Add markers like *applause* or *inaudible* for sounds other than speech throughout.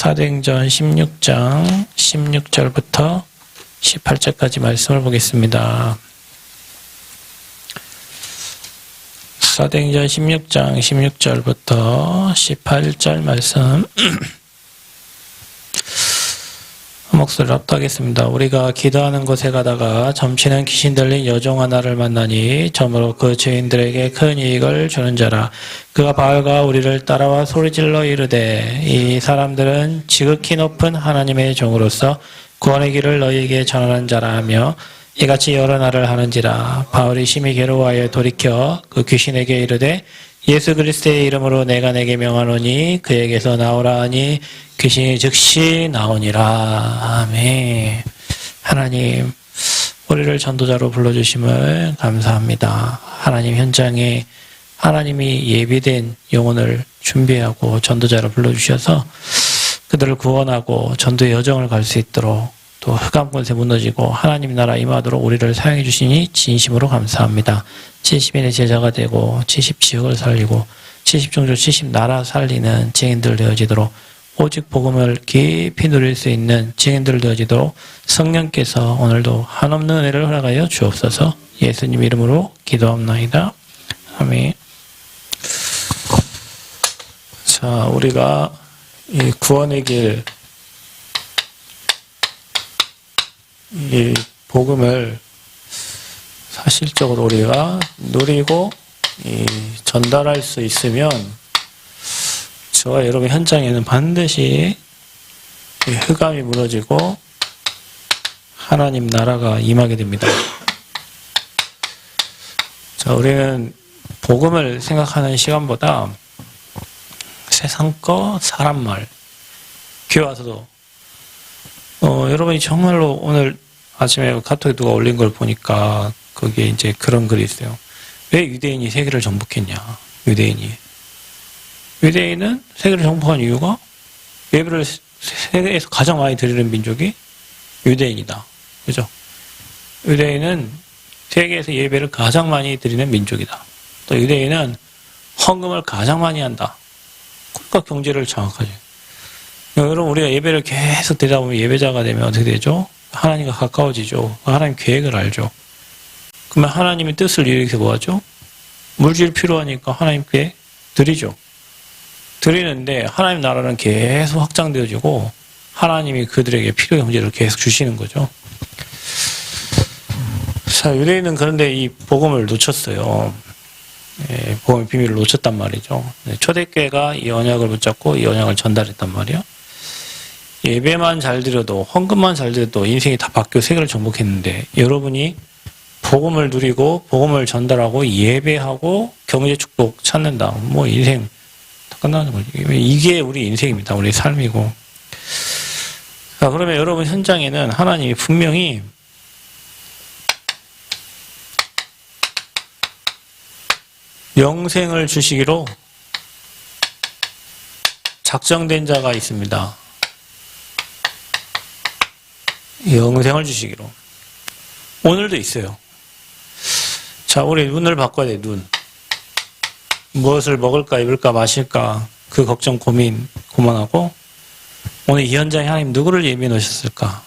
사도행전 16장 16절부터 18절까지 말씀을 보겠습니다. 사도행전 16장 16절부터 18절 말씀 *clears throat* 목소리를 합독하겠습니다. 우리가 기도하는 곳에 가다가 점치는 귀신 들린 여종 하나를 만나니 점으로 그 죄인들에게 큰 이익을 주는 자라. 그가 바울과 우리를 따라와 소리질러 이르되 이 사람들은 지극히 높은 하나님의 종으로서 구원의 길을 너희에게 전하는 자라 하며 이같이 여러 날을 하는지라 바울이 심히 괴로워하여 돌이켜 그 귀신에게 이르되 예수 그리스도의 이름으로 내가 내게 명하노니 그에게서 나오라 하니 귀신이 즉시 나오니라. 아멘. 하나님 우리를 전도자로 불러주심을 감사합니다. 하나님 현장에 하나님이 예비된 영혼을 준비하고 전도자로 불러주셔서 그들을 구원하고 전도의 여정을 갈 수 있도록 또 흑암 권세 무너지고 하나님 나라 임하도록 우리를 사용해 주시니 진심으로 감사합니다. 70인의 제자가 되고 70 지역을 살리고 70 종족 70 나라 살리는 증인들 되어지도록 오직 복음을 깊이 누릴 수 있는 증인들 되어지도록 성령께서 오늘도 한없는 은혜를 허락하여 주옵소서 예수님 이름으로 기도합나이다. 아멘. 자, 우리가 이 구원의 길, 이 복음을 사실적으로 우리가 누리고 이 전달할 수 있으면 저와 여러분 현장에는 반드시 이 흑암이 무너지고 하나님 나라가 임하게 됩니다. 자, 우리는 복음을 생각하는 시간보다 세상 거, 사람 말, 교회 와서도 어, 여러분이 정말로 오늘 아침에 카톡에 누가 올린 걸 보니까 거기에 이제 그런 글이 있어요. 왜 유대인이 세계를 정복했냐? 유대인이. 유대인은 세계를 정복한 이유가 예배를 세계에서 가장 많이 드리는 민족이 유대인이다. 그죠? 유대인은 세계에서 예배를 가장 많이 드리는 민족이다. 또 유대인은 헌금을 가장 많이 한다. 국가 경제를 장악하죠. 여러분 우리가 예배를 계속 드리다 보면 예배자가 되면 어떻게 되죠? 하나님과 가까워지죠. 하나님 계획을 알죠. 그러면 하나님의 뜻을 이루기 뭐하죠? 물질 필요하니까 하나님께 드리죠. 드리는데 하나님 나라는 계속 확장되어지고 하나님이 그들에게 필요 형제를 계속 주시는 거죠. 자, 유대인은 그런데 이 복음을 놓쳤어요. 예, 복음의 비밀을 놓쳤단 말이죠. 네, 초대교회가 이 언약을 붙잡고 이 언약을 전달했단 말이야. 예배만 잘 드려도 헌금만 잘 드려도 인생이 다 바뀌어 세계를 정복했는데 여러분이 복음을 누리고 복음을 전달하고 예배하고 경제 축복 찾는다. 뭐 인생 다 끝나는 거지. 이게 우리 인생입니다. 우리 삶이고. 자, 그러면 여러분 현장에는 하나님이 분명히 영생을 주시기로 작정된 자가 있습니다. 영생을 주시기로. 오늘도 있어요. 자, 우리 눈을 바꿔야 돼, 눈. 무엇을 먹을까, 입을까, 마실까, 그 걱정, 고민, 고만하고, 오늘 이 현장에 하나님 누구를 예비해 놓으셨을까?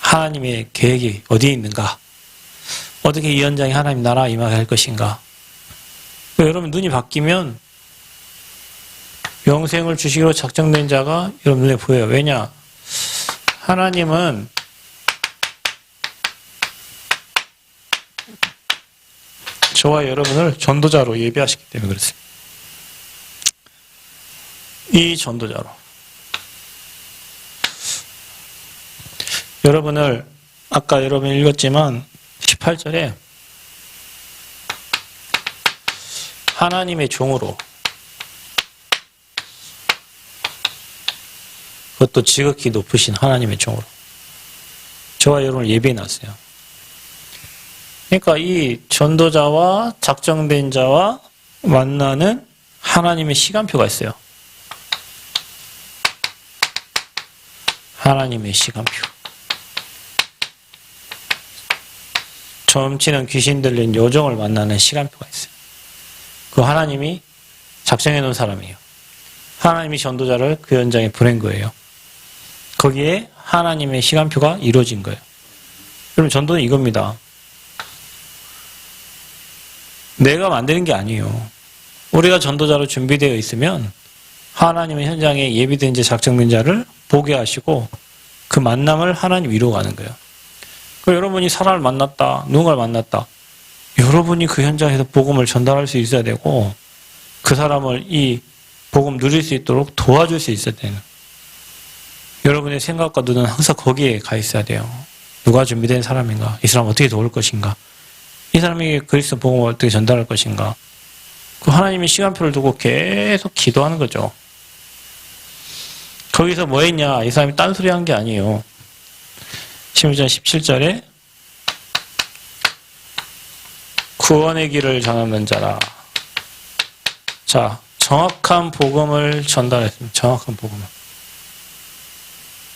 하나님의 계획이 어디에 있는가? 어떻게 이 현장에 하나님 나라 임하게 할 것인가? 여러분 눈이 바뀌면 영생을 주시기로 작정된 자가 여러분 눈에 보여요. 왜냐? 하나님은 저와 여러분을 전도자로 예비하시기 때문에 그렇습니다. 이 전도자로. 여러분을 아까 여러분 읽었지만 18절에 하나님의 종으로 그것도 지극히 높으신 하나님의 종으로 저와 여러분을 예배해 놨어요. 그러니까 이 전도자와 작정된 자와 만나는 하나님의 시간표가 있어요. 하나님의 시간표. 점치는 귀신 들린 요정을 만나는 시간표가 있어요. 그 하나님이 작정해 놓은 사람이에요. 하나님이 전도자를 그 현장에 보낸 거예요. 거기에 하나님의 시간표가 이루어진 거예요. 그럼 전도는 이겁니다. 내가 만드는 게 아니에요. 우리가 전도자로 준비되어 있으면 하나님의 현장에 예비된 자, 작정된 자를 보게 하시고 그 만남을 하나님 위로 가는 거예요. 그 여러분이 사람을 만났다, 누군가를 만났다. 여러분이 그 현장에서 복음을 전달할 수 있어야 되고 그 사람을 이 복음 누릴 수 있도록 도와줄 수 있어야 되는. 여러분의 생각과 눈은 항상 거기에 가 있어야 돼요. 누가 준비된 사람인가? 이 사람 어떻게 도울 것인가? 이 사람에게 그리스도 복음을 어떻게 전달할 것인가? 그 하나님의 시간표를 두고 계속 기도하는 거죠. 거기서 뭐 했냐? 이 사람이 딴소리 한 게 아니에요. 16장 17절에 구원의 길을 전하는 자라. 자, 정확한 복음을 전달했습니다. 정확한 복음을.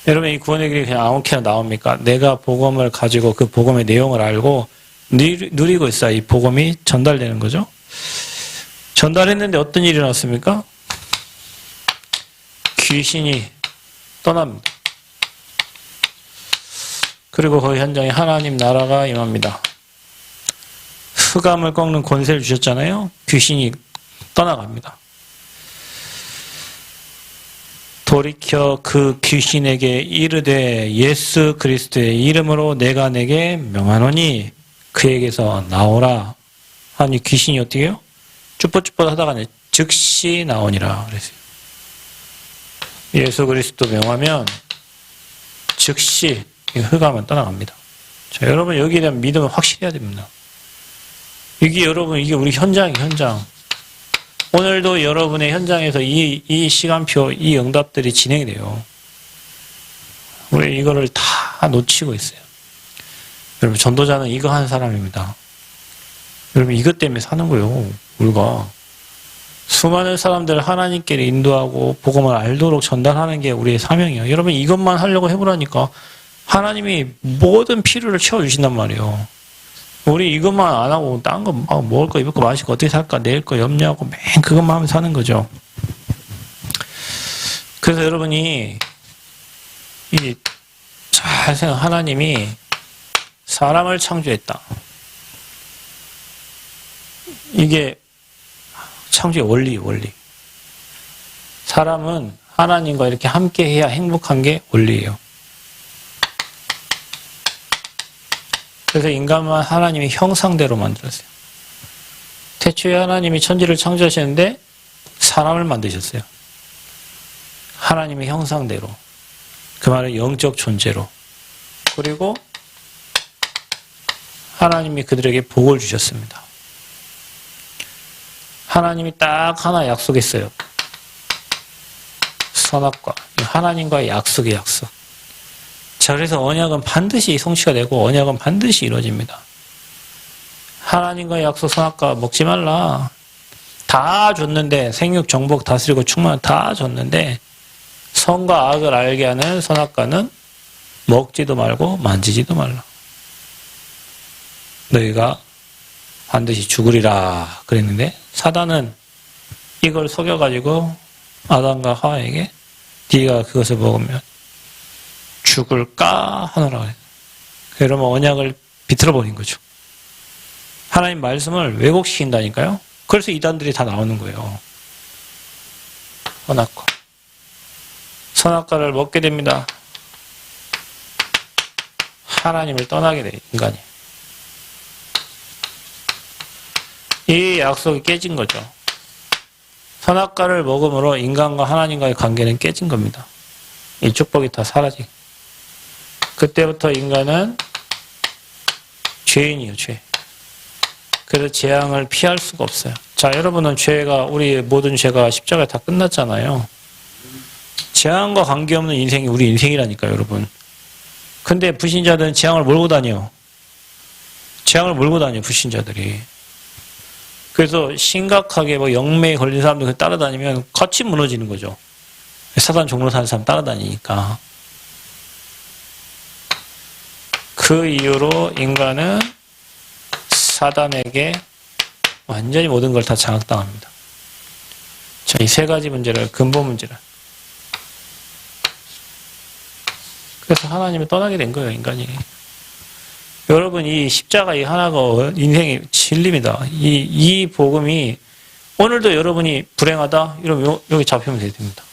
여러분, 이 구원의 길이 그냥 아무렇게나 나옵니까? 내가 복음을 가지고 그 복음의 내용을 알고 누리- 누리고 있어야 이 복음이 전달되는 거죠. 전달했는데 어떤 일이 났습니까? 귀신이 떠납니다. 그리고 그 현장에 하나님 나라가 임합니다. 흑암을 꺾는 권세를 주셨잖아요. 귀신이 떠나갑니다. 돌이켜 그 귀신에게 이르되 예수 그리스도의 이름으로 내가 내게 명하노니 그에게서 나오라. 아니 귀신이 어떻게 해요? 쭈뼛쭈뼛 하다가 즉시 나오니라 그랬어요. 예수 그리스도 명하면 즉시 이 흑암은 떠나갑니다. 자, 여러분 여기에 대한 믿음은 확실해야 됩니다. 이게 여러분 이게 우리 현장이 현장. 오늘도 여러분의 현장에서 이, 이 시간표, 이 응답들이 진행이 돼요. 우리 이거를 다 놓치고 있어요. 여러분 전도자는 이거 하는 사람입니다. 여러분 이것 때문에 사는 거예요. 우리가 수많은 사람들을 하나님께 인도하고 복음을 알도록 전달하는 게 우리의 사명이에요. 여러분 이것만 하려고 해보라니까 하나님이 모든 필요를 채워주신단 말이에요. 우리 이것만 안 하고 딴 거 막 먹을 거 입을 거 마실 거 어떻게 살까 내일 거 염려하고 맨 그것만 하면 사는 거죠. 그래서 여러분이 이잘 생각 하나님이 사람을 창조했다. 이게 창조의 원리, 원리. 사람은 하나님과 이렇게 함께 해야 행복한 게 원리예요. 그래서 인간만 하나님의 형상대로 만들었어요. 태초에 하나님이 천지를 창조하셨는데 사람을 만드셨어요. 하나님의 형상대로. 그 말은 영적 존재로. 그리고 하나님이 그들에게 복을 주셨습니다. 하나님이 딱 하나 약속했어요. 선악과. 하나님과의 약속의 약속. 자, 그래서 언약은 반드시 성취가 되고 언약은 반드시 이루어집니다. 하나님과의 약속 선악과 먹지 말라. 다 줬는데 생육 정복 다스리고 충만 다 줬는데 선과 악을 알게 하는 선악과는 먹지도 말고 만지지도 말라. 너희가 반드시 죽으리라 그랬는데 사단은 이걸 속여가지고 아담과 하와에게 네가 그것을 먹으면 죽을까 하노라 그래요. 그러면 언약을 비틀어 버린 거죠. 하나님 말씀을 왜곡시킨다니까요. 그래서 이단들이 다 나오는 거예요. 선악과. 선악과를 먹게 됩니다. 하나님을 떠나게 돼, 인간이. 이 약속이 깨진 거죠. 선악과를 먹음으로 인간과 하나님과의 관계는 깨진 겁니다. 이 축복이 다 사라지. 그때부터 인간은 죄인이요, 죄. 그래서 재앙을 피할 수가 없어요. 자, 여러분은 죄가, 우리 모든 죄가 십자가에 다 끝났잖아요. 재앙과 관계없는 인생이 우리 인생이라니까, 여러분. 근데 불신자들은 재앙을 몰고 다녀. 재앙을 몰고 다녀, 불신자들이. 그래서 심각하게 뭐 영매에 걸린 사람들 따라다니면 같이 무너지는 거죠. 사단 종로 사는 사람 따라다니니까. 그 이후로 인간은 사단에게 완전히 모든 걸 다 장악당합니다. 자, 이 세 가지 문제를 근본 문제를. 그래서 하나님을 떠나게 된 거예요, 인간이. 여러분, 이 십자가 이 하나가 인생의 진리입니다. 이, 이 복음이 오늘도 여러분이 불행하다? 이러면 요- 여기 잡히면 됩니다.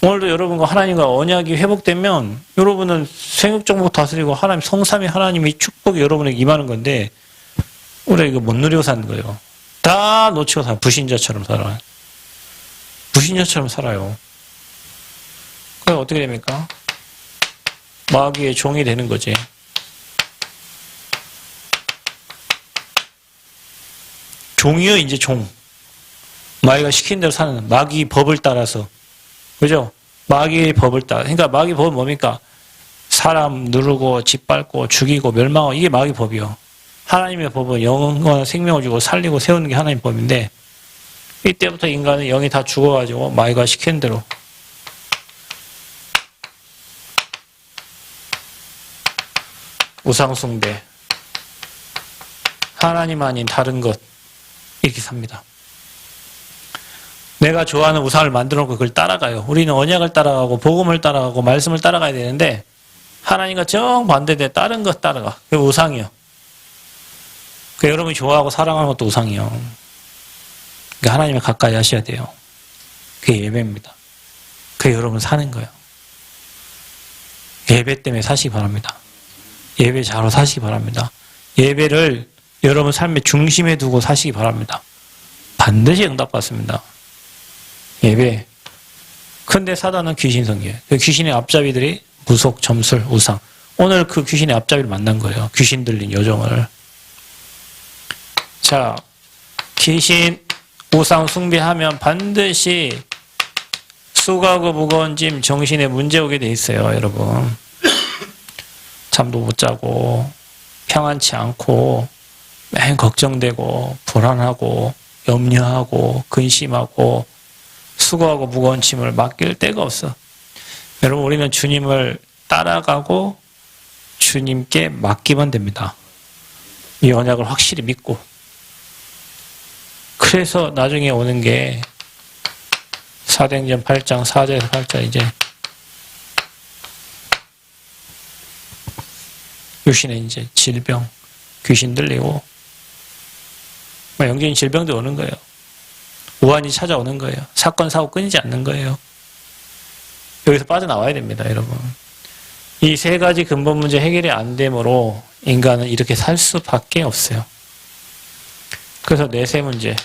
오늘도 여러분과 하나님과 언약이 회복되면 여러분은 생육정복 다스리고 하나님 성삼위 하나님이 축복이 여러분에게 임하는 건데 우리가 이거 못 누리고 사는 거예요. 다 놓치고 살아. 불신자처럼 살아요. 불신자처럼 살아요. 그럼 어떻게 됩니까? 마귀의 종이 되는 거지. 종이요, 이제 종. 마귀가 시킨 대로 사는, 마귀 법을 따라서. 그죠? 마귀의 법을 따라. 그러니까 마귀 법은 뭡니까? 사람 누르고, 짓밟고, 죽이고, 멸망하고, 이게 마귀 법이요. 하나님의 법은 영원한 생명을 주고 살리고 세우는 게 하나님 법인데, 이때부터 인간은 영이 다 죽어가지고, 마귀가 시킨 대로. 우상숭배. 하나님 아닌 다른 것. 이렇게 삽니다. 내가 좋아하는 우상을 만들어 놓고 그걸 따라가요. 우리는 언약을 따라가고 복음을 따라가고 말씀을 따라가야 되는데 하나님과 정반대돼 다른 것 따라가. 그게 우상이요. 그 여러분이 좋아하고 사랑하는 것도 우상이요. 그러니까 하나님을 가까이 하셔야 돼요. 그게 예배입니다. 그게 여러분 사는 거예요. 예배 때문에 사시기 바랍니다. 예배 잘로 사시기 바랍니다. 예배를 여러분 삶의 중심에 두고 사시기 바랍니다. 반드시 응답받습니다. 예배. 근데 사단은 귀신 성기예요. 그 귀신의 앞잡이들이 무속, 점술, 우상. 오늘 그 귀신의 앞잡이를 만난 거예요. 귀신 들린 요정을. 자, 귀신, 우상 숭배하면 반드시 수고하고 무거운 짐, 정신에 문제 오게 돼 있어요, 여러분. 잠도 못 자고, 평안치 않고, 맨 걱정되고, 불안하고, 염려하고, 근심하고, 수고하고 무거운 짐을 맡길 데가 없어. 여러분, 우리는 주님을 따라가고, 주님께 맡기면 됩니다. 이 언약을 확실히 믿고. 그래서 나중에 오는 게 사도행전 8장 4절에서 8절 이제 유신의 이제 질병, 귀신 들리고 막 영적인 질병도 오는 거예요. 우환이 찾아오는 거예요. 사건 사고 끊이지 않는 거예요. 여기서 빠져나와야 됩니다, 여러분. 이 세 가지 근본 문제 해결이 안 되므로 인간은 이렇게 살 수밖에 없어요. 그래서 내세 문제.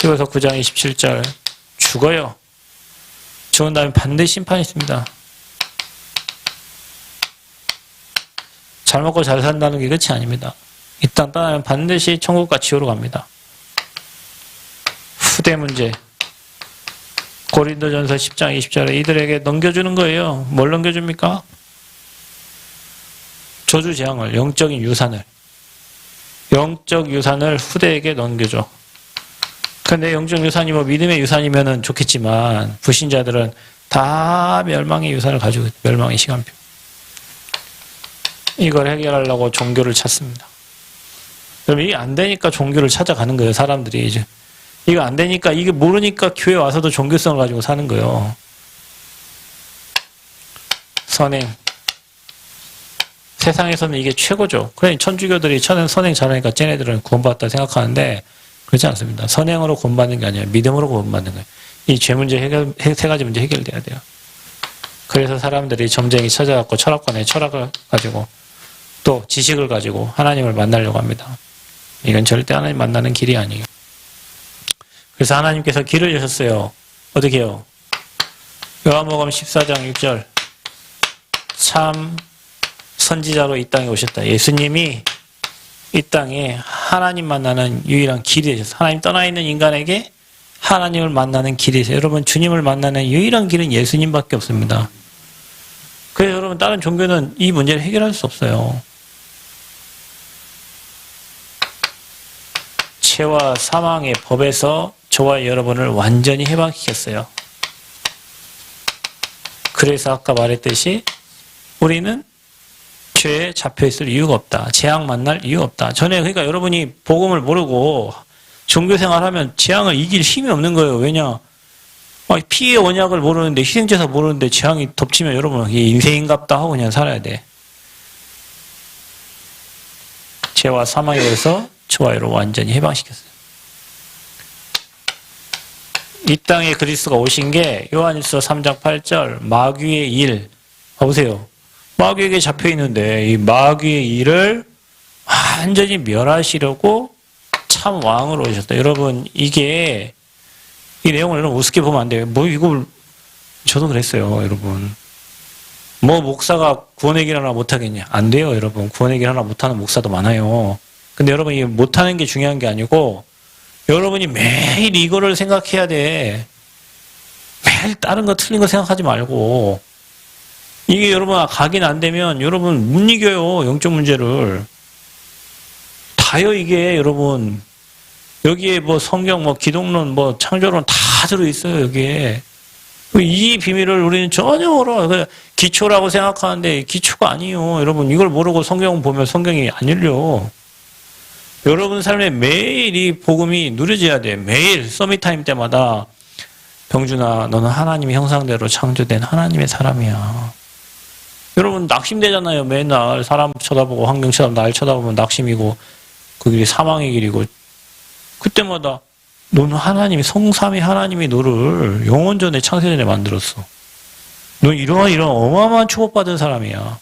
히브리서 9장 27절 죽어요. 죽은 다음에 반드시 심판이 있습니다. 잘 먹고 잘 산다는 게 끝이 아닙니다. 이 땅 떠나면 반드시 천국과 지옥으로 갑니다. 후대 문제. 고린도전서 10장 20절에 이들에게 넘겨주는 거예요. 뭘 넘겨줍니까? 저주 재앙을, 영적인 유산을. 영적 유산을 후대에게 넘겨줘. 근데 영적 유산이 뭐 믿음의 유산이면은 좋겠지만 불신자들은 다 멸망의 유산을 가지고. 멸망의 시간표. 이걸 해결하려고 종교를 찾습니다. 그럼 이게 안 되니까 종교를 찾아가는 거예요, 사람들이 이제. 이거 안 되니까 이게 모르니까 교회 와서도 종교성을 가지고 사는 거예요. 선행. 세상에서는 이게 최고죠. 그래 천주교들이 천행 선행 잘하니까 쟤네들은 구원받았다 생각하는데 그렇지 않습니다. 선행으로 구원받는 게 아니라 믿음으로 구원받는 거예요. 이 죄 문제 해결 해- 세 가지 문제 해결돼야 돼요. 그래서 사람들이 점쟁이 찾아갖고 철학관에 철학을 가지고 또 지식을 가지고 하나님을 만나려고 합니다. 이건 절대 하나님 만나는 길이 아니에요. 그래서 하나님께서 길을 여셨어요. 어떻게 해요? 요한복음 14장 6절 참 선지자로 이 땅에 오셨다. 예수님이 이 땅에 하나님 만나는 유일한 길이 되셨어요. 하나님 떠나 있는 인간에게 하나님을 만나는 길이 있어요. 여러분 주님을 만나는 유일한 길은 예수님밖에 없습니다. 그래서 여러분 다른 종교는 이 문제를 해결할 수 없어요. 죄와 사망의 법에서 저와 여러분을 완전히 해방시켰어요. 그래서 아까 말했듯이 우리는 죄에 잡혀 있을 이유가 없다. 재앙 만날 이유 없다. 전에 그러니까 여러분이 복음을 모르고 종교 생활하면 재앙을 이길 힘이 없는 거예요. 왜냐? 아, 피의 원약을 모르는데 희생제사 모르는데 재앙이 덮치면 여러분 이게 인생인갑다 하고 그냥 살아야 돼. 죄와 사망에 의해서 여러분 완전히 해방시켰어요. 이 땅에 그리스도가 오신 게 요한일서 3장 8절 마귀의 일 보세요. 마귀에게 잡혀 있는데 이 마귀의 일을 완전히 멸하시려고 참 왕으로 오셨다. 여러분 이게 이 내용을 여러분 우습게 보면 안 돼요. 뭐 이걸 저도 그랬어요, 여러분. 뭐 목사가 구원의 길 하나 못하겠냐? 안 돼요, 여러분. 구원의 길 하나 못하는 목사도 많아요. 근데 여러분 이 못하는 게 중요한 게 아니고 여러분이 매일 이거를 생각해야 돼. 매일 다른 거 틀린 거 생각하지 말고. 이게 여러분 각인 안 되면 여러분 못 이겨요 영적 문제를. 다요 이게 여러분. 여기에 뭐 성경 뭐 기독론 뭐 창조론 다 들어 있어요 여기에. 이 비밀을 우리는 전혀 모르 그 기초라고 생각하는데 기초가 아니에요. 여러분 이걸 모르고 성경 보면 성경이 안 열려 여러분 삶에 매일 이 복음이 누려져야 돼 매일 서밋타임 때마다 병준아 너는 하나님의 형상대로 창조된 하나님의 사람이야 여러분 낙심되잖아요 맨날 사람 쳐다보고 환경 쳐다보고 날 쳐다보면 낙심이고 그 길이 사망의 길이고 그때마다 너는 하나님이 성삼위 하나님이 너를 영원 전에 창세전에 만들었어. 너 이러한 이런 어마어마한 축복받은 사람이야.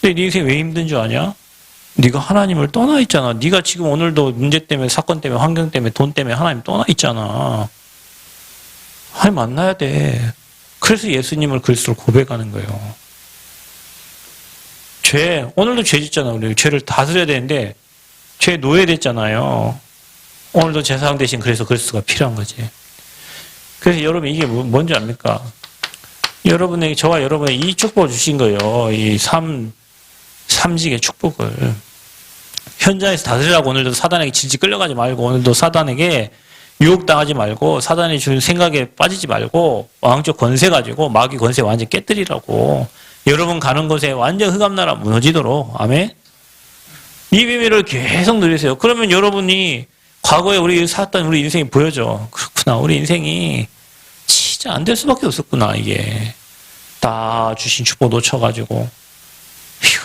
근데 네 인생 왜 힘든 줄 아냐? 네가 하나님을 떠나 있잖아. 네가 지금 오늘도 문제 때문에 사건 때문에 환경 때문에 돈 때문에 하나님 떠나 있잖아. 하나님 만나야 돼. 그래서 예수님을 그리스도로 고백하는 거예요. 죄 오늘도 죄 짓잖아. 우리 죄를 다스려야 되는데 죄 노예됐잖아요. 오늘도 제사장 대신 그래서 그리스도가 필요한 거지. 그래서 여러분 이게 뭐- 뭔지 압니까? 여러분에게 저와 여러분에게 이 축복을 주신 거예요. 이 삼, 삼직의 축복을. 현장에서 다스리라고 오늘도 사단에게 질질 끌려가지 말고 오늘도 사단에게 유혹당하지 말고 사단이 주는 생각에 빠지지 말고 왕적 권세 가지고 마귀 권세 완전 깨뜨리라고 여러분 가는 곳에 완전 흑암나라 무너지도록. 아멘. 이 비밀을 계속 누리세요. 그러면 여러분이 과거에 우리 살았던 우리 인생이 보여져 그렇구나. 우리 인생이 진짜 안 될 수밖에 없었구나 이게. 다 주신 축복 놓쳐가지고. 휴,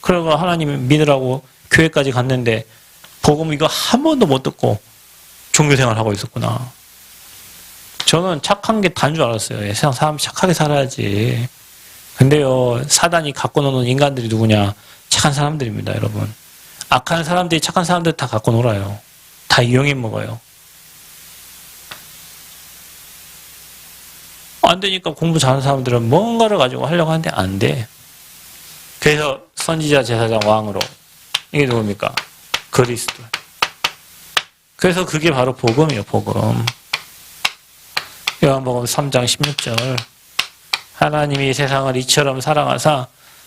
그러고 하나님 믿으라고 교회까지 갔는데 복음 이거 한 번도 못 듣고 종교생활 하고 있었구나. 저는 착한 게 단 줄 알았어요. 예, 세상 사람 착하게 살아야지. 근데요, 사단이 갖고 노는 인간들이 누구냐? 착한 사람들입니다, 여러분. 악한 사람들이 착한 사람들 다 갖고 놀아요. 다 이용해 먹어요. 안 되니까 공부 잘하는 사람들은 뭔가를 가지고 하려고 하는데 안 돼. 그래서 선지자 제사장 왕으로 이게 누굽니까? 그리스도. 그래서 그게 바로 복음이에요, 복음. 요한복음 3장 16절. 하나님이 세상을 이처럼 사랑하사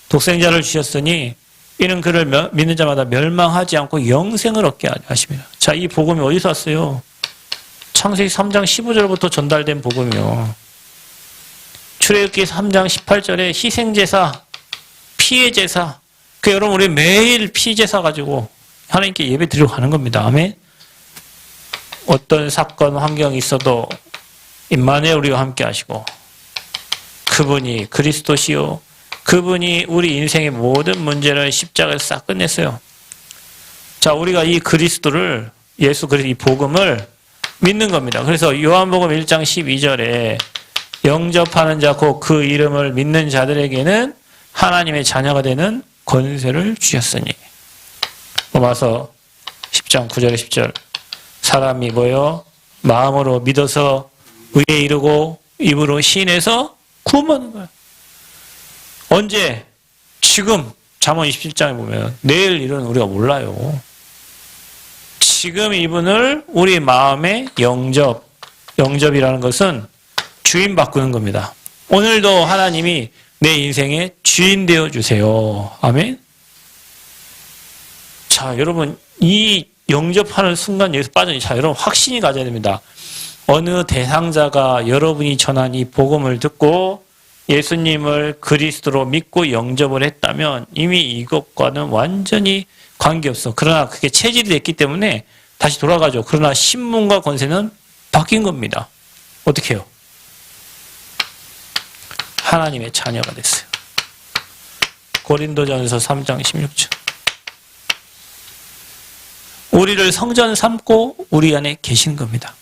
독생자를 주셨으니 이는 그를 멸- 믿는 자마다 멸망하지 않고 영생을 얻게 하십니다. 자, 이 복음이 어디서 왔어요? 창세기 3장 15절부터 전달된 복음이요. 출애굽기 3장 18절에 희생제사, 피해제사. 그 여러분 우리 매일 피제사 가지고 하나님께 예배 드리러 가는 겁니다. 아멘. 어떤 사건 환경이 있어도 임만에 우리와 함께 하시고 그분이 그리스도시요 그분이 우리 인생의 모든 문제를 십자가에 싹 끝냈어요. 자, 우리가 이 그리스도를 예수 그리스도 이 복음을 믿는 겁니다. 그래서 요한복음 1장 12절에 영접하는 자곧그 이름을 믿는 자들에게는 하나님의 자녀가 되는 권세를 주셨으니 로마서 10장 9절에 10절 사람이 뭐요? 마음으로 믿어서 의에 이르고 입으로 시인해서 구원받는 거야. 언제? 지금 잠언 27장에 보면 내일 일은 우리가 몰라요. 지금 이분을 우리 마음의 영접, 영접이라는 것은 주인 바꾸는 겁니다. 오늘도 하나님이 내 인생의 주인 되어 주세요. 아멘. 자, 여러분 이 영접하는 순간 여기서 빠져니 자, 여러분 확신이 가져야 됩니다. 어느 대상자가 여러분이 전한 이 복음을 듣고 예수님을 그리스도로 믿고 영접을 했다면 이미 이것과는 완전히 관계없어. 그러나 그게 체질이 됐기 때문에 다시 돌아가죠. 그러나 신문과 권세는 바뀐 겁니다. 어떻게 해요? 하나님의 자녀가 됐어요. 고린도전서 3장 16절. 우리를 성전 삼고 우리 안에 계신 겁니다.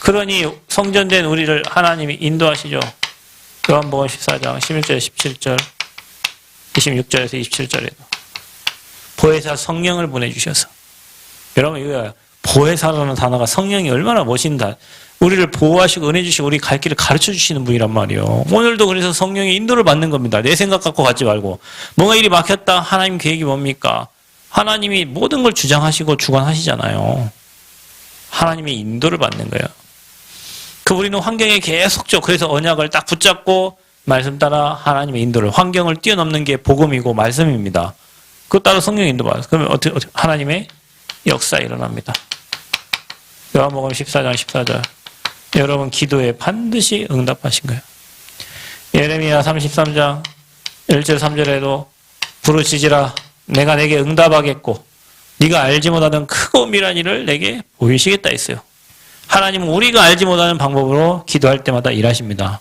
그러니 성전된 우리를 하나님이 인도하시죠. 요한복음 14장 11절 17절 26절에서 27절에도 보혜사 성령을 보내주셔서 여러분 이거 보혜사라는 단어가 성령이 얼마나 멋있다. 우리를 보호하시고 은혜 주시고 우리 갈 길을 가르쳐 주시는 분이란 말이에요. 오늘도 그래서 성령의 인도를 받는 겁니다. 내 생각 갖고 가지 말고 뭔가 일이 막혔다. 하나님 계획이 뭡니까? 하나님이 모든 걸 주장하시고 주관하시잖아요. 하나님의 인도를 받는 거예요. 그 우리는 환경에 계속죠. 그래서 언약을 딱 붙잡고 말씀 따라 하나님의 인도를 환경을 뛰어넘는 게 복음이고 말씀입니다. 그거 따라 성령 인도 받아요. 그러면 어떻게 하나님의 역사 일어납니다. 요한복음 14장 14절. 여러분 기도에 반드시 응답하신 거예요. 예레미야 33장 1절 3절에도 부르시지라 내가 내게 응답하겠고 네가 알지 못하는 크고 미란 일을 내게 보이시겠다 했어요. 하나님은 우리가 알지 못하는 방법으로 기도할 때마다 일하십니다.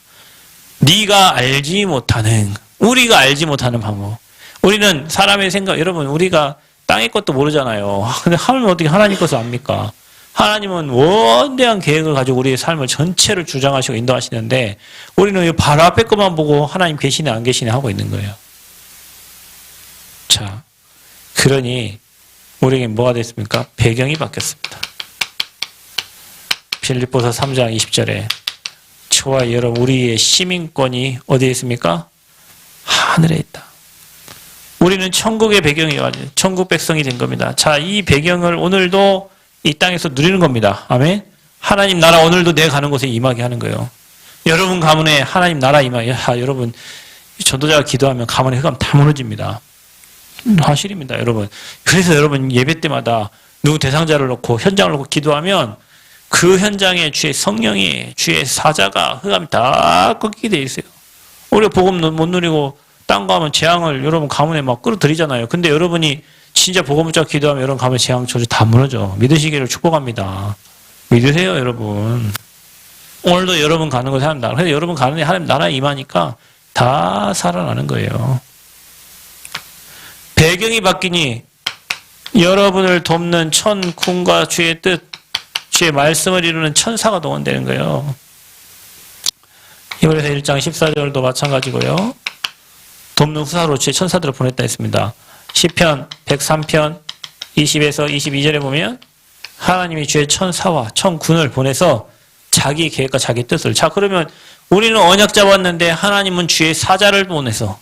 네가 알지 못하는 우리가 알지 못하는 방법. 우리는 사람의 생각 여러분 우리가 땅의 것도 모르잖아요. 아, 근데 하나님 어떻게 하나님 것을 압니까? 하나님은 원대한 계획을 가지고 우리의 삶을 전체를 주장하시고 인도하시는데 우리는 바로 앞에 것만 보고 하나님 계시네 안 계시네 하고 있는 거예요. 자, 그러니 우리에게 뭐가 됐습니까? 배경이 바뀌었습니다. 빌립보서 3장 20절에 저와 여러분 우리의 시민권이 어디에 있습니까? 하늘에 있다. 우리는 천국의 배경이 천국 백성이 된 겁니다. 자, 이 배경을 오늘도 이 땅에서 누리는 겁니다. 아멘. 하나님 나라 오늘도 내가 가는 곳에 임하게 하는 거예요. 여러분 가문에 하나님 나라 임하게. 아, 여러분 전도자가 기도하면 가문의 흑암 다 무너집니다. 사실입니다, 여러분. 그래서 여러분 예배 때마다 누구 대상자를 놓고 현장을 놓고 기도하면 그 현장에 주의 성령이 주의 사자가 흑암이 다 꺾이게 돼 있어요. 우리가 복음 못 누리고 땅 가면 재앙을 여러분 가문에 막 끌어들이잖아요. 근데 여러분이 진짜 복음 붙잡고 기도하면 여러분 가문 재앙 저주 다 무너져. 믿으시기를 축복합니다. 믿으세요, 여러분. 오늘도 여러분 가는 곳에 하나님 나라. 그래서 여러분 가는 데 하나님 나라에 임하니까 다 살아나는 거예요. 배경이 바뀌니 여러분을 돕는 천 군과 주의 뜻, 주의 말씀을 이루는 천사가 동원되는 거예요. 이번에서 1장 14절도 마찬가지고요. 돕는 후사로 주의 천사들을 보냈다 했습니다. 시편 103편 20에서 22절에 보면 하나님이 주의 천사와 천군을 보내서 자기 계획과 자기 뜻을 자 그러면 우리는 언약 잡았는데 하나님은 주의 사자를 보내서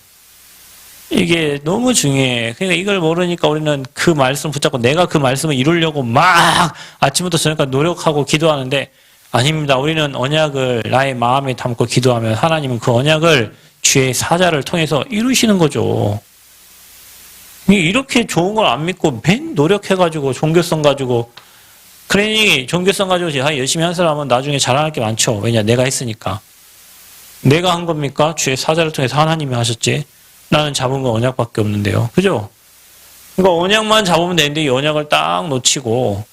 이게 너무 중요해. 그러니까 이걸 모르니까 우리는 그 말씀 붙잡고 내가 그 말씀을 이루려고 막 아침부터 저녁까지 노력하고 기도하는데 아닙니다. 우리는 언약을 나의 마음에 담고 기도하면 하나님은 그 언약을 주의 사자를 통해서 이루시는 거죠. 이렇게 좋은 걸 안 믿고 맨 노력해가지고 종교성 가지고 그러니 종교성 가지고 제가 열심히 한 사람은 나중에 자랑할 게 많죠. 왜냐 내가 했으니까. 내가 한 겁니까? 주의 사자를 통해서 하나님이 하셨지. 나는 잡은 건 언약밖에 없는데요. 그죠? 그러니까 언약만 잡으면 되는데 이 언약을 딱 놓치고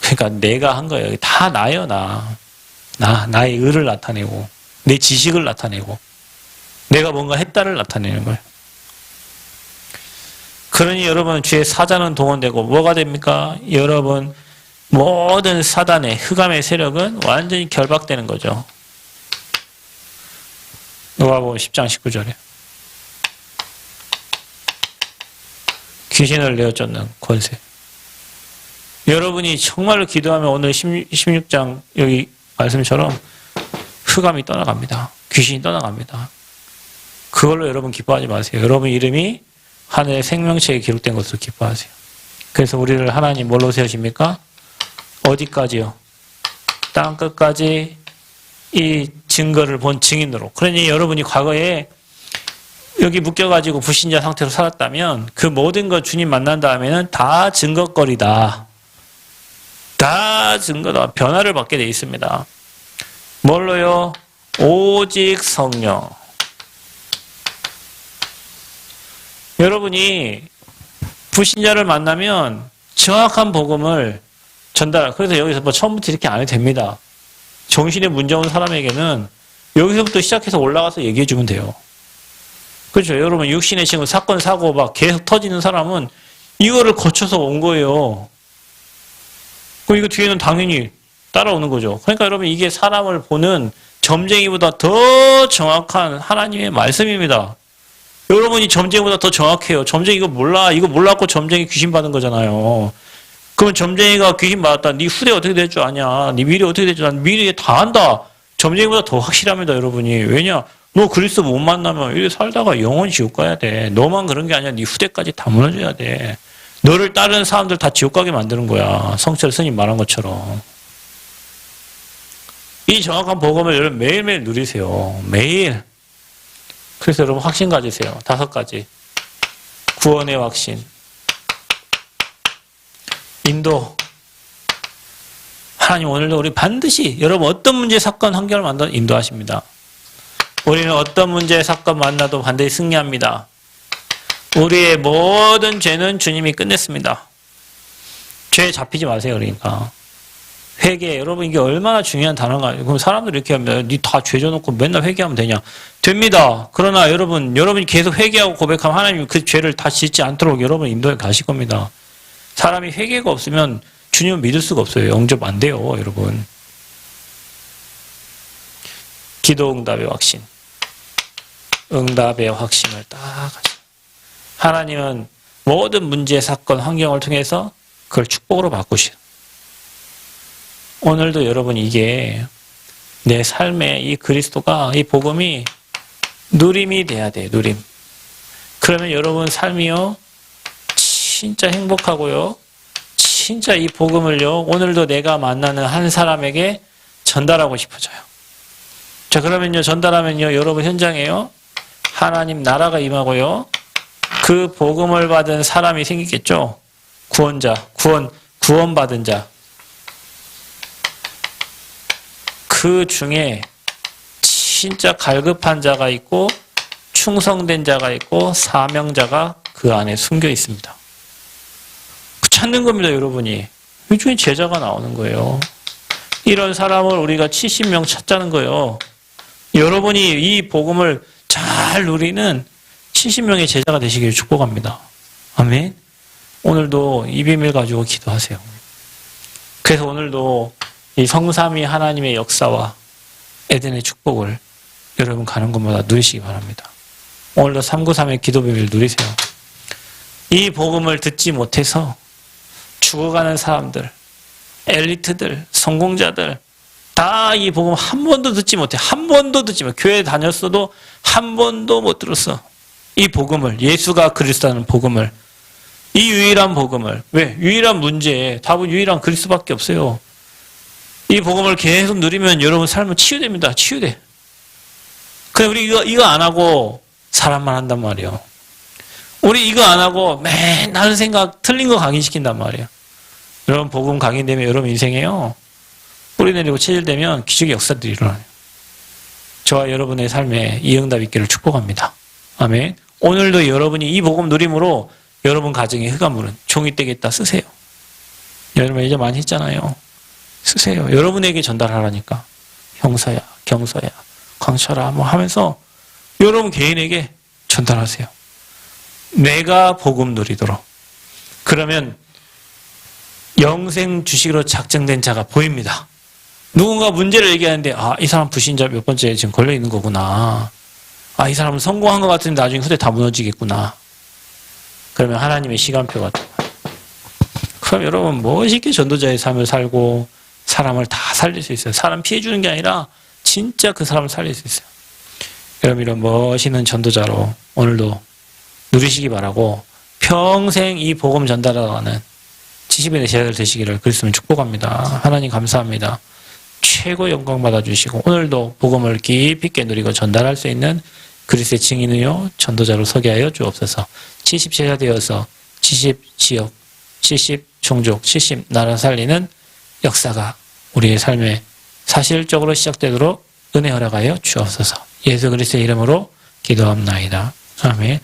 그러니까 내가 한 거예요. 다 나예요, 나. 나, 나의 의를 나타내고 내 지식을 나타내고 내가 뭔가 했다를 나타내는 거예요. 그러니 여러분 주의 사자는 동원되고 뭐가 됩니까? 여러분 모든 사단의 흑암의 세력은 완전히 결박되는 거죠. 누가복음 10장 19절에 귀신을 내어 쫓는 권세. 여러분이 정말로 기도하면 오늘 16장 여기 말씀처럼 흑암이 떠나갑니다. 귀신이 떠나갑니다. 그걸로 여러분 기뻐하지 마세요. 여러분 이름이 하늘의 생명체에 기록된 것으로 기뻐하세요. 그래서 우리를 하나님 뭘로 세우십니까? 어디까지요? 땅 끝까지 이 증거를 본 증인으로. 그러니 여러분이 과거에 여기 묶여가지고 불신자 상태로 살았다면 그 모든 것 주님 만난 다음에는 다 증거거리다. 다 증거다. 변화를 받게 돼 있습니다. 뭘로요? 오직 성령. 여러분이 불신자를 만나면 정확한 복음을 전달. 그래서 여기서 뭐 처음부터 이렇게 안 해도 됩니다. 정신에 문제 온 사람에게는 여기서부터 시작해서 올라가서 얘기해 주면 돼요. 그렇죠. 여러분 육신의 친구 사건 사고 막 계속 터지는 사람은 이거를 거쳐서 온 거예요. 그럼 이거 뒤에는 당연히 따라오는 거죠. 그러니까 여러분 이게 사람을 보는 점쟁이보다 더 정확한 하나님의 말씀입니다. 여러분이 점쟁이보다 더 정확해요. 점쟁이 이거 몰라. 이거 몰랐고 점쟁이 귀신 받은 거잖아요. 그러면 점쟁이가 귀신 받았다. 네 후대 어떻게 될 줄 아냐. 네 미래 어떻게 될 줄 아냐. 미래 다 안다. 점쟁이보다 더 확실합니다, 여러분이. 왜냐? 너 그리스도 못 만나면 이렇게 살다가 영원 지옥 가야 돼. 너만 그런 게 아니야. 네 후대까지 다 무너져야 돼. 너를 따르는 사람들 다 지옥 가게 만드는 거야. 성철 스님 말한 것처럼. 이 정확한 복음을 여러분 매일매일 누리세요. 매일. 그래서 여러분 확신 가지세요. 다섯 가지. 구원의 확신. 인도. 하나님 오늘도 우리 반드시 여러분 어떤 문제, 사건, 환경을 만나 인도하십니다. 우리는 어떤 문제, 사건 만나도 반드시 승리합니다. 우리의 모든 죄는 주님이 끝냈습니다. 죄에 잡히지 마세요, 그러니까. 회개, 여러분 이게 얼마나 중요한 단어가, 그럼 사람들이 이렇게 하면, 니다 죄 져놓고 맨날 회개하면 되냐? 됩니다. 그러나 여러분, 여러분이 계속 회개하고 고백하면 하나님이 그 죄를 다 짓지 않도록 여러분 인도에 가실 겁니다. 사람이 회개가 없으면 주님을 믿을 수가 없어요. 영접 안 돼요, 여러분. 기도 응답의 확신. 응답의 확신을 딱. 하나님은 모든 문제, 사건, 환경을 통해서 그걸 축복으로 바꾸시오. 오늘도 여러분 이게 내 삶의 이 그리스도가 이 복음이 누림이 돼야 돼, 누림. 그러면 여러분 삶이요, 진짜 행복하고요, 진짜 이 복음을요, 오늘도 내가 만나는 한 사람에게 전달하고 싶어져요. 자, 그러면요, 전달하면요, 여러분 현장에요, 하나님 나라가 임하고요, 그 복음을 받은 사람이 생기겠죠? 구원자, 구원, 구원받은 자. 그 중에 진짜 갈급한 자가 있고 충성된 자가 있고 사명자가 그 안에 숨겨 있습니다. 그 찾는 겁니다, 여러분이. 요즘에 제자가 나오는 거예요. 이런 사람을 우리가 70명 찾자는 거예요. 여러분이 이 복음을 잘 누리는 70명의 제자가 되시기를 축복합니다. 아멘. 오늘도 이 비밀 가지고 기도하세요. 그래서 오늘도 이 성삼위 하나님의 역사와 에덴의 축복을 여러분 가는 곳마다 누리시기 바랍니다. 오늘도 393의 기도 비밀 누리세요. 이 복음을 듣지 못해서 죽어가는 사람들, 엘리트들, 성공자들, 다 이 복음 한 번도 듣지 못해. 한 번도 듣지 못. 교회 다녔어도 한 번도 못 들었어. 이 복음을, 예수가 그리스도라는 복음을, 이 유일한 복음을, 왜? 유일한 문제에 답은 유일한 그리스도밖에 없어요. 이 복음을 계속 누리면 여러분 삶은 치유됩니다. 치유돼. 근데 우리 이거, 이거 안 하고 사람만 한단 말이에요. 우리 이거 안 하고 맨날 생각 틀린 거 강의시킨단 말이에요. 여러분 복음 강의되면 여러분 인생에요. 뿌리 내리고 체질되면 기적의 역사들이 일어나요. 저와 여러분의 삶에 이 응답 있기를 축복합니다. 아멘. 오늘도 여러분이 이 복음 누림으로 여러분 가정의 흑암물은 종이 되겠다 쓰세요. 여러분 이제 많이 했잖아요. 쓰세요. 여러분에게 전달하라니까. 형사야, 경서야, 광철아 뭐 하면서 여러분 개인에게 전달하세요. 내가 복음 누리도록. 그러면 영생 주식으로 작정된 자가 보입니다. 누군가 문제를 얘기하는데 아, 이 사람 불신자 몇 번째 지금 걸려 있는 거구나. 아, 이 사람은 성공한 것 같은데 나중에 후대 다 무너지겠구나. 그러면 하나님의 시간표가 돼. 그럼 여러분 멋있게 전도자의 삶을 살고 사람을 다 살릴 수 있어요. 사람 피해 주는 게 아니라 진짜 그 사람을 살릴 수 있어요. 여러분 이런 멋있는 전도자로 오늘도 누리시기 바라고 평생 이 복음 전달하는 70인의 제자들 되시기를 그리스도는 축복합니다. 하나님 감사합니다. 최고 영광 받아주시고 오늘도 복음을 깊이 누리고 전달할 수 있는 그리스의 증인이요 전도자로 서게 하여 주옵소서. 70 제자 되어서 70 지역, 70 종족, 70 나라 살리는 역사가 우리의 삶에 사실적으로 시작되도록 은혜 허락하여 주옵소서. 예수 그리스도의 이름으로 기도합나이다. 아멘.